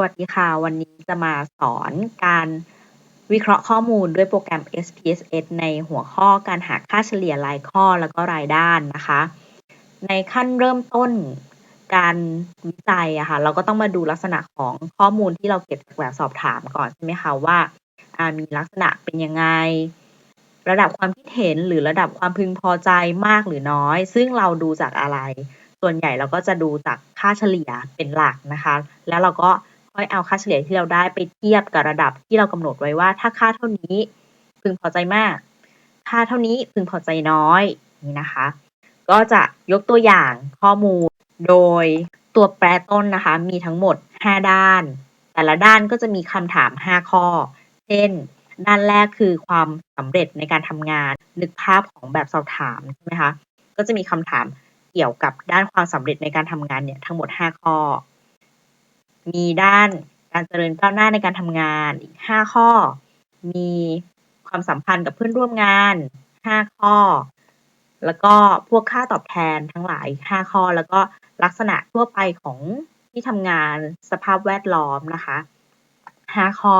วัสดีค่ะ วันนี้จะมาสอนการวิเคราะห์ข้อมูลด้วยโปรแกรม SPSS ในหัวข้อการหาค่าเฉลี่ยรายข้อแล้วก็รายด้านนะคะ ในขั้นเริ่มต้นการวิจัยอะค่ะเราก็ต้องมาดูลักษณะของข้อมูลที่เราเก็บจากแบบสอบถามก่อนใช่ไหมคะว่ามีลักษณะเป็นยังไง ระดับความคิดเห็นหรือระดับความพึงพอใจมากหรือน้อย ซึ่งเราดูจากอะไรส่วนใหญ่เราก็จะดูจากค่าเฉลี่ยเป็นหลักนะคะ แล้วเราก็ อยเอาค่าเฉลี่ยที่เราได้ไปเทียบกับระดับที่เรากำหนดไว้ว่า ถ้าค่าเท่านี้พึงพอใจมาก ค่าเท่านี้พึงพอใจน้อยนี่นะคะ ก็จะยกตัวอย่างข้อมูลโดยตัวแปรต้นนะคะ มีทั้งหมด 5 ด้าน แต่ละด้านก็จะมีคำถาม 5 ข้อ เช่น ด้านแรกคือความสำเร็จในการทำงาน นึกภาพของแบบสอบถามใช่ไหมคะ ก็จะมีคำถามเกี่ยวกับด้านความสำเร็จในการทำงานเนี่ยทั้งหมด 5 ข้อ มีด้านการเจริญก้าวหน้าในการทำงาน อีก 5 ข้อ มีความสัมพันธ์กับเพื่อนร่วมงาน 5 ข้อ แล้วก็พวกค่าตอบแทนทั้งหลาย 5 ข้อ แล้วก็ลักษณะทั่วไปของที่ทำงานสภาพแวดล้อมนะคะ 5 ข้อ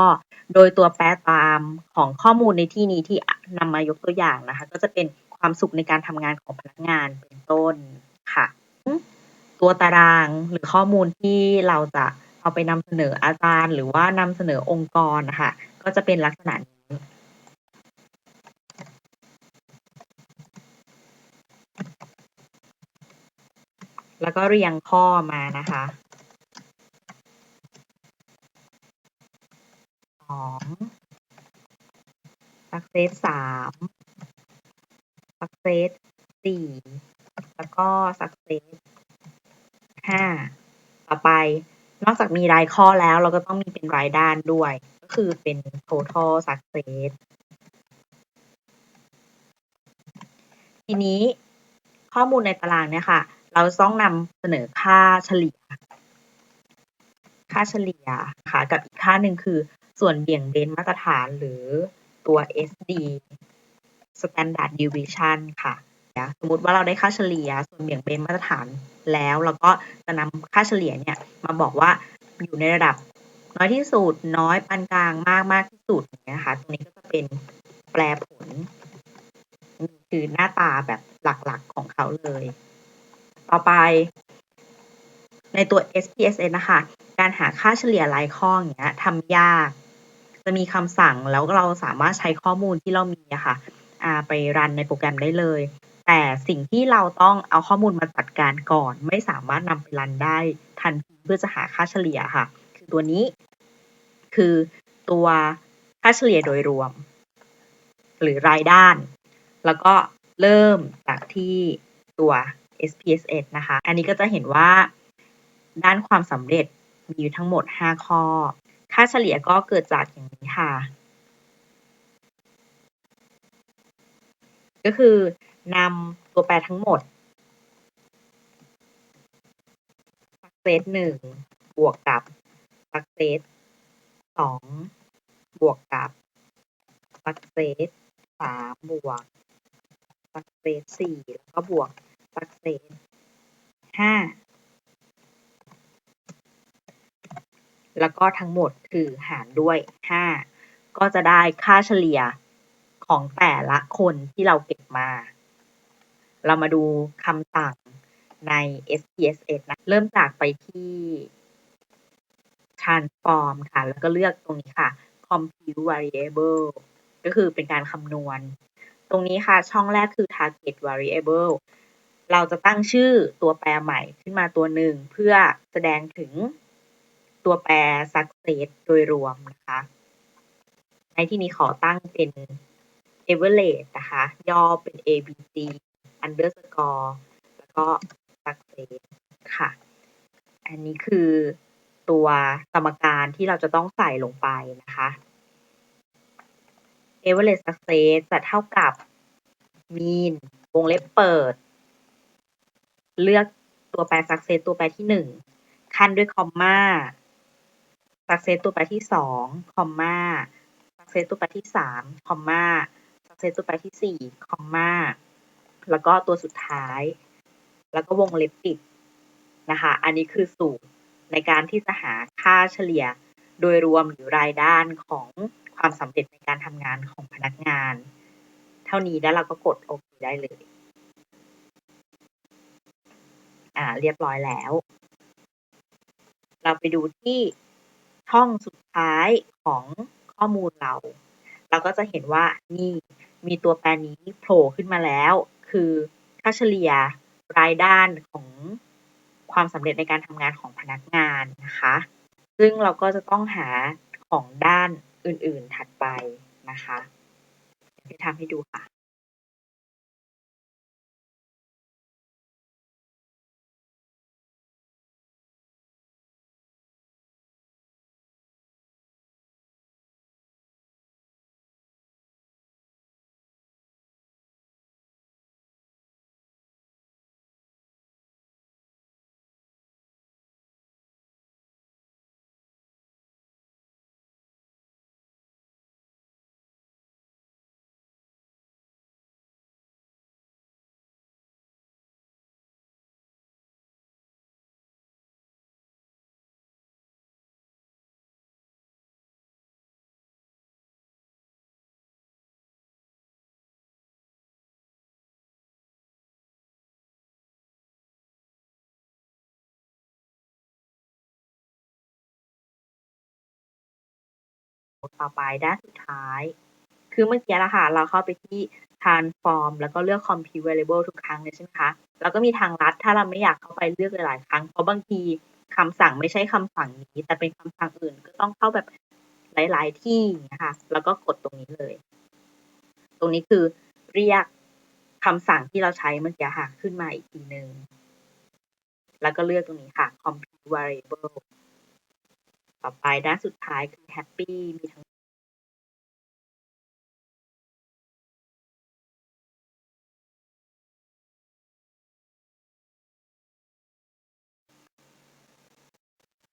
โดยตัวแปรตามของข้อมูลในที่นี้ที่นำมายกตัวอย่างนะคะ ก็จะเป็นความสุขในการทำงานของพนักงานเป็นต้นค่ะ ตัวตารางหรือข้อมูลที่เราจะ เอาไปนำเสนออาจารย์ หรือว่านำเสนอองค์กรนะคะก็จะเป็นลักษณะนี้แล้วก็เรียงข้อมานะคะสอง success สาม success สี่แล้วก็ success ห้าต่อไป นอกจากมีรายข้อแล้วเราก็ต้องมีเป็นรายด้านด้วย ก็คือเป็น total success ทีนี้ข้อมูลในตารางเนี่ยค่ะ เราต้องนำเสนอค่าเฉลี่ย ค่าเฉลี่ยค่ะกับอีกค่าหนึ่งคือส่วนเบี่ยงเบนมาตรฐานหรือตัว SD standard deviation ค่ะ สมมติว่าเราได้ค่าเฉลี่ย ส่วนเบี่ยงเบนมาตรฐานแล้วเราก็จะนำค่าเฉลี่ยเนี่ยมาบอกว่าอยู่ในระดับน้อยที่สุด น้อยปานกลางมากมากที่สุดนะคะตรงนี้ก็จะเป็นแปรผลคือหน้าตาแบบหลักๆของเขาเลย ต่อไป ในตัว SPSS นะคะ การหาค่าเฉลี่ยรายข้ออย่างเงี้ยทำยาก จะมีคำสั่งแล้วเราสามารถใช้ข้อมูลที่เรามีอะค่ะไปรันในโปรแกรมได้เลย แต่สิ่งที่เราต้องเอาข้อมูลมาจัดการก่อน ไม่สามารถนำไปรันได้ทันทีเพื่อจะหาค่าเฉลี่ยค่ะ คือตัวนี้ คือตัวค่าเฉลี่ยโดยรวม หรือรายด้าน แล้วก็เริ่มจากที่ตัว SPSS นะคะ อันนี้ก็จะเห็นว่าด้านความสำเร็จมีอยู่ทั้งหมด 5 ข้อ ค่าเฉลี่ยก็เกิดจากอย่างนี้ค่ะ ก็คือ นำตัวแปรทั้งหมด success 1บวกกับ success 2บวกกับ success 3บวก success 4แล้วก็บวก success 5แล้วก็ทั้งหมดคือหารด้วย 5 ก็จะได้ค่าเฉลี่ยของแต่ละคนที่เราเก็บมา เรามาดูคำสั่งใน SPSS นะ เริ่มจากไปที่ transform ค่ะ แล้วก็เลือกตรงนี้ค่ะ compute variable ก็คือเป็นการคำนวณ ตรงนี้ค่ะ ช่องแรกคือ target variable เราจะตั้งชื่อตัวแปรใหม่ขึ้นมาตัวหนึ่ง เพื่อแสดงถึงตัวแปร success โดยรวมนะคะ ในที่นี้ขอตั้งเป็น average นะคะ ย่อเป็น abc underscore แล้วก็ success ค่ะ อันนี้คือตัวสมการที่เราจะต้องใส่ลงไปนะคะ average success จะเท่ากับ mean วงเล็บเปิด เลือกตัวแปร success ตัวแปรที่1ขั้นด้วยคอมมา success ตัวแปรที่2คอมมา success ตัวแปรที่3คอมมา success ตัวแปรที่4คอมมา แล้วก็ตัวสุดท้าย แล้วก็วงเล็บปิดนะคะ อันนี้คือสูตรในการที่จะหาค่าเฉลี่ยโดยรวมหรือรายด้านของความสำเร็จในการทำงานของพนักงาน เท่านี้แล้วเราก็กดโอเคได้เลย อ่า เรียบร้อยแล้ว เราไปดูที่ช่องสุดท้ายของข้อมูลเรา เราก็จะเห็นว่านี่มีตัวแปรนี้โผล่ขึ้นมาแล้ว คือค่าเฉลี่ยรายด้านของความสำเร็จในการทำงานของพนักงานนะคะ ซึ่งเราก็จะต้องหาของด้านอื่นๆถัดไปนะคะจะทำให้ดูค่ะ ต่อไปด้านสุดท้าย คือเมื่อกี้ละค่ะ เราเข้าไปที่ transform แล้วก็เลือก compute variable ทุกครั้งเลยใช่ไหมคะ แล้วก็มีทางลัด ถ้าเราไม่อยากเข้าไปเลือกหลายๆครั้ง เพราะบางทีคำสั่งไม่ใช่คำสั่งนี้ แต่เป็นคำสั่งอื่นก็ต้องเข้าแบบหลาย ๆ ที่นะคะแล้วก็กดตรงนี้เลย ตรงนี้คือเรียกคำสั่งที่เราใช้เมื่อกี้ค่ะขึ้นมาอีกทีหนึ่งแล้วก็เลือกตรงนี้ค่ะ compute variable ต่อไปด้านสุดท้ายคือ happy มีทั้ง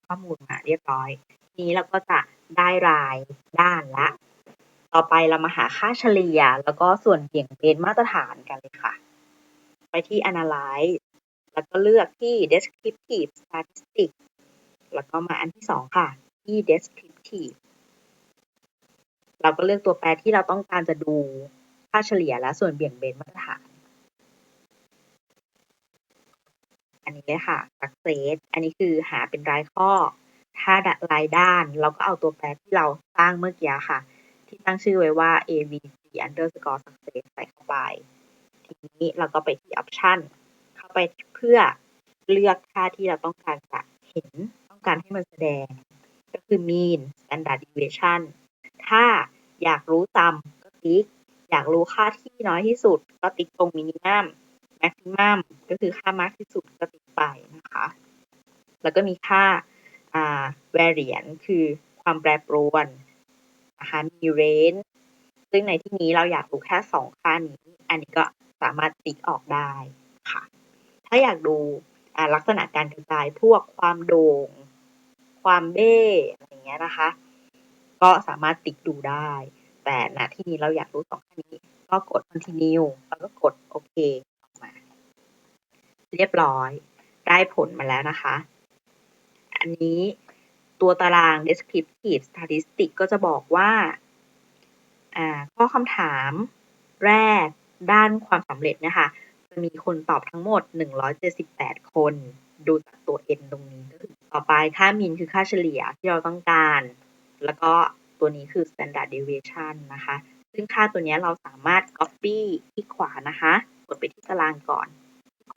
ข้อมูลมาเรียบร้อย นี้เราก็จะได้รายด้านละ ต่อไปเรามาหาค่าเฉลี่ย แล้วก็ส่วนเบี่ยงเบนมาตรฐานกันเลยค่ะ ไปที่ analyze แล้วก็เลือกที่ descriptive statistics แล้วก็มาอันที่สองค่ะ ที่ descriptive เราก็เลือกตัวแปรที่เราต้องการจะดูค่าเฉลี่ยและส่วนเบี่ยงเบนมาตรฐาน อันนี้เลยค่ะ success อันนี้คือหาเป็นรายข้อ ถ้ารายด้านเราก็เอาตัวแปรที่เราสร้างเมื่อกี้ค่ะ ที่ตั้งชื่อไว้ว่า avc underscore success ใส่เข้าไป ทีนี้เราก็ไปที่ option เข้าไปเพื่อเลือกค่าที่เราต้องการจะเห็น การให้มันแสดง ก็คือ mean standard deviation ถ้าอยากรู้จำก็ติ๊ก อยากรู้ค่าที่น้อยที่สุด ก็ติ๊กตรง minimum maximum ก็คือค่ามากที่สุดก็ติ๊กไปนะคะ แล้วก็มีค่าอ่า variance คือความแปรปรวนนะคะมี range ซึ่งในที่นี้เราอยากรู้แค่สองค่านี้ อันนี้ก็สามารถติ๊กออกได้ค่ะ ถ้าอยากดูลักษณะการกระจายพวกความโด่ง ความเบ้อะไรอย่างเงี้ยนะคะ ก็สามารถติ๊กดูได้ แต่ณที่นี้เราอยากรู้สองค่านี้ ก็กด continue แล้วก็กดโอเคออกมา เรียบร้อย ได้ผลมาแล้วนะคะ อันนี้ตัวตาราง descriptive statistic ก็จะบอกว่าข้อคำถามแรกด้านความสำเร็จนะคะ จะมีคนตอบทั้งหมด 178 คน ดูจากตัว n ตรงนี้ก็คือ ต่อไปค่ามินคือค่าเฉลี่ยที่เราต้องการ แล้วก็ตัวนี้คือ standard deviation นะคะ ซึ่งค่าตัวนี้เราสามารถ copy ที่ขวานะคะ กดไปที่ตารางก่อน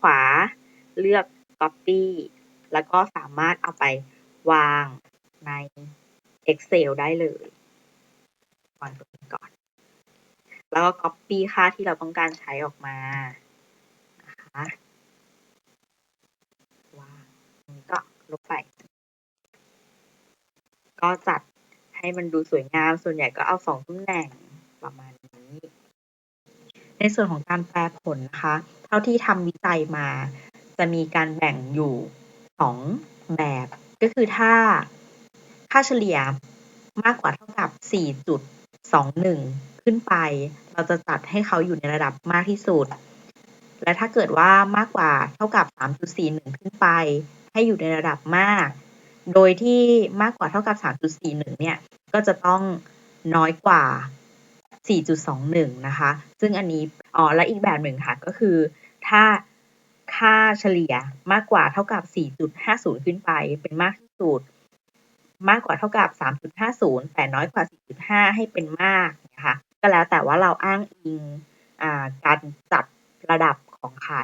ขวาเลือก copy แล้วก็สามารถเอาไปวางใน Excel ได้เลยวางตรงนี้ก่อน แล้วก็ copy ค่าที่เราต้องการใช้ออกมานะคะวางนี้ก็ ลบไป ก็จัดให้มันดูสวยงาม ส่วนใหญ่ก็เอาสองตำแหน่งประมาณนี้ ในส่วนของการแปลผลนะคะ เท่าที่ทำวิจัยมา จะมีการแบ่งอยู่สองแบบ ก็คือถ้าค่าเฉลี่ยมากกว่าเท่ากับ 4.21 ขึ้นไป เราจะจัดให้เขาอยู่ในระดับมากที่สุด และถ้าเกิดว่ามากกว่าเท่ากับ 3.41 ขึ้นไป ให้อยู่ในระดับมาก โดยที่มากกว่าเท่ากับ 3.41 เนี่ย ก็จะต้องน้อยกว่า 4.21 นะคะ ซึ่งอันนี้ อ๋อ และอีกแบบหนึ่งค่ะ ก็คือ ถ้าค่าเฉลี่ยมากกว่าเท่ากับ 4.50 ขึ้นไป เป็นมากที่สุด มากกว่าเท่ากับ 3.50 แต่น้อยกว่า 4.5 ให้เป็นมากนะคะ ก็แล้วแต่ว่าเราอ้างอิงการจัดระดับของใคร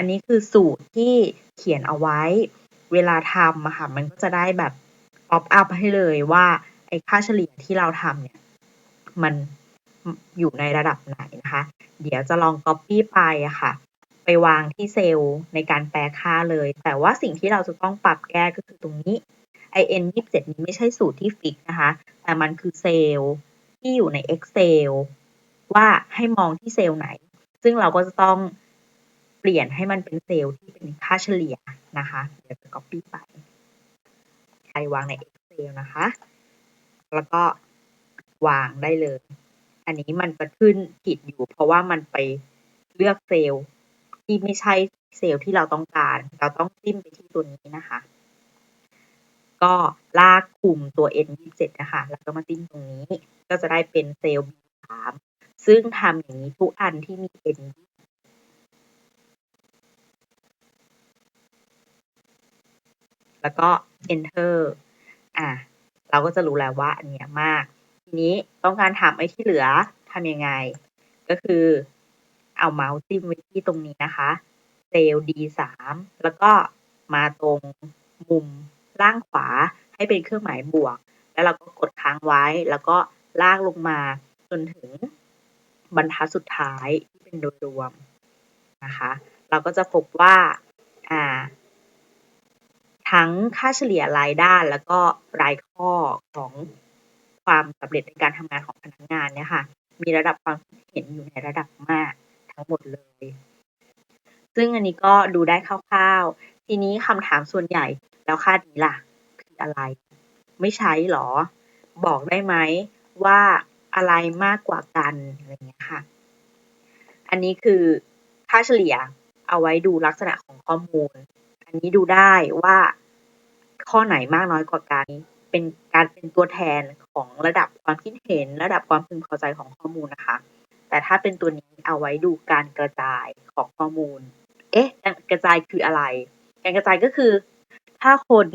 อันนี้คือสูตรที่เขียนเอาไว้ เวลาทำอะค่ะมันก็จะได้แบบป๊อปอัพให้เลยว่าไอ้ค่าเฉลี่ยที่เราทำเนี่ย มันอยู่ในระดับไหนนะคะ เดี๋ยวจะลอง Copy ไปอะค่ะ ไปวางที่เซลล์ในการแปลค่าเลย แต่ว่าสิ่งที่เราจะต้องปรับแก้ก็คือตรงนี้ in 27นี้ไม่ใช่สูตรที่ฟิกนะคะ แต่มันคือเซลล์ที่อยู่ใน Excel ว่าให้มองที่เซลล์ไหน ซึ่งเราก็จะต้อง เปลี่ยนให้มันเป็นเซลล์ที่เป็นค่าเฉลี่ยนะคะ เดี๋ยวจะ copy ไป ใครวางใน Excel นะคะ แล้วก็วางได้เลย อันนี้มันจะขึ้นผิดอยู่ เพราะว่ามันไปเลือกเซลล์ที่ไม่ใช่เซลล์ที่เราต้องการ เราต้องจิ้มไปที่ตัวนี้นะคะ ก็ลากคุมตัว N27 นะคะ แล้วก็มาจิ้มตรงนี้ ก็จะได้เป็นเซลล์ B3 ซึ่งทำอย่างนี้ทุกอันที่มี N แล้วก็ enter อะเราก็จะรู้แล้วว่าอันเนี้ยมาก ทีนี้ต้องการถามไอ้ที่เหลือทำยังไง ก็คือเอาเมาส์จิ้มไว้ที่ตรงนี้นะคะเซลล์ D3 แล้วก็มาตรงมุมล่างขวาให้เป็นเครื่องหมายบวก แล้วเราก็กดค้างไว้ แล้วก็ลากลงมาจนถึงบรรทัดสุดท้ายที่เป็นโดยรวมนะคะ เราก็จะพบว่า อ่า ทั้งค่าเฉลี่ยรายด้านแล้วก็รายข้อของความสำเร็จในการทำงานของพนักงานเนี่ยค่ะ มีระดับความคิดเห็นอยู่ในระดับมากทั้งหมดเลย ซึ่งอันนี้ก็ดูได้คร่าวๆ ทีนี้คำถามส่วนใหญ่แล้วค่านี้ล่ะ คืออะไร ไม่ใช้หรอ บอกได้ไหมว่าอะไรมากกว่ากันอะไรเงี้ยค่ะ อันนี้คือค่าเฉลี่ยเอาไว้ดูลักษณะของข้อมูล นนี้ดูได้ว่าข้อไหนมากน้อยกว่ากัน เป็นการเป็นตัวแทนของระดับความคิดเห็น ระดับความพึงพอใจของข้อมูลนะคะ แต่ถ้าเป็นตัวนี้เอาไว้ดูการกระจายของข้อมูล เอ๊ะ การกระจายคืออะไร การกระจายก็คือ ถ้าคน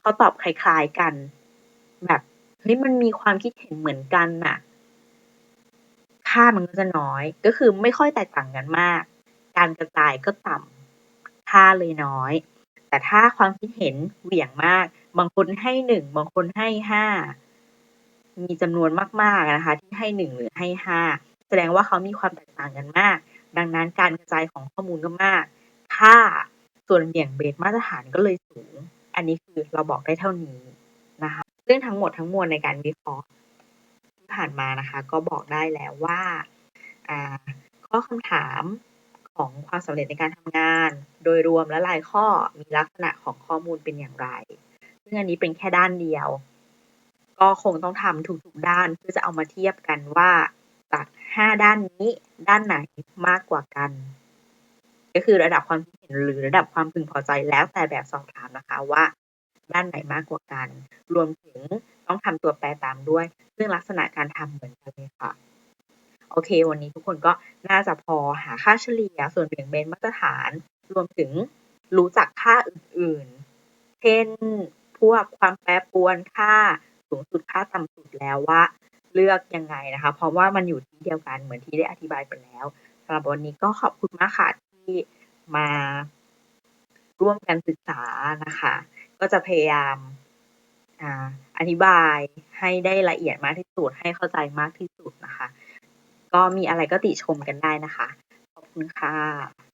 เขาตอบคล้ายๆกัน แบบเฮ้ยมันมีความคิดเห็นเหมือนกันน่ะ ค่ามันก็จะน้อย ก็คือไม่ค่อยแตกต่างกันมาก การกระจายก็ต่ำ ค่าเลยน้อย แต่ถ้าความคิดเห็นเหวี่ยงมาก บางคนให้หนึ่งบางคนให้ห้ามีจำนวนมากๆนะคะ ที่ให้หนึ่งหรือให้ห้าแสดงว่าเขามีความแตกต่างกันมาก ดังนั้นการกระจายของข้อมูลก็มาก ค่าส่วนเบี่ยงเบสมาตรฐานก็เลยสูง อันนี้คือเราบอกได้เท่านี้นะคะซึ่งทั้งหมดทั้งมวลในการวิเคราะห์ที่ผ่านมานะคะ ก็บอกได้แล้วว่าข้อคำถาม ของความสำเร็จในการทำงาน โดยรวมและรายข้อมีลักษณะของข้อมูลเป็นอย่างไร ซึ่งอันนี้เป็นแค่ด้านเดียว ก็คงต้องทำทุกๆด้านเพื่อจะเอามาเทียบกันว่าจากห้าด้านนี้ด้านไหนมากกว่ากัน ก็คือระดับความคิดเห็นหรือระดับความพึงพอใจแล้วแต่แบบสอบถามนะคะว่า ด้านไหนมากกว่ากัน รวมถึงต้องทำตัวแปรตามด้วย ซึ่งลักษณะการทำเหมือนกันเลยค่ะ โอเค วันนี้ทุกคนก็น่าจะพอหาค่าเฉลี่ยส่วนเบี่ยงเบนมาตรฐาน รวมถึงรู้จักค่าอื่นๆ เช่น พวกความแปรปรวนค่าสูงสุดค่าต่ำสุดแล้วว่า เลือกยังไงนะคะ เพราะว่ามันอยู่ที่เดียวกันเหมือนที่ได้อธิบายไปแล้วสำหรับวันนี้ก็ขอบคุณมากค่ะที่มาร่วมกันศึกษานะคะ ก็จะพยายามอธิบายให้ได้ละเอียดมากที่สุดให้เข้าใจมากที่สุดนะคะ ก็มีอะไรก็ติชมกันได้นะคะ ขอบคุณค่ะ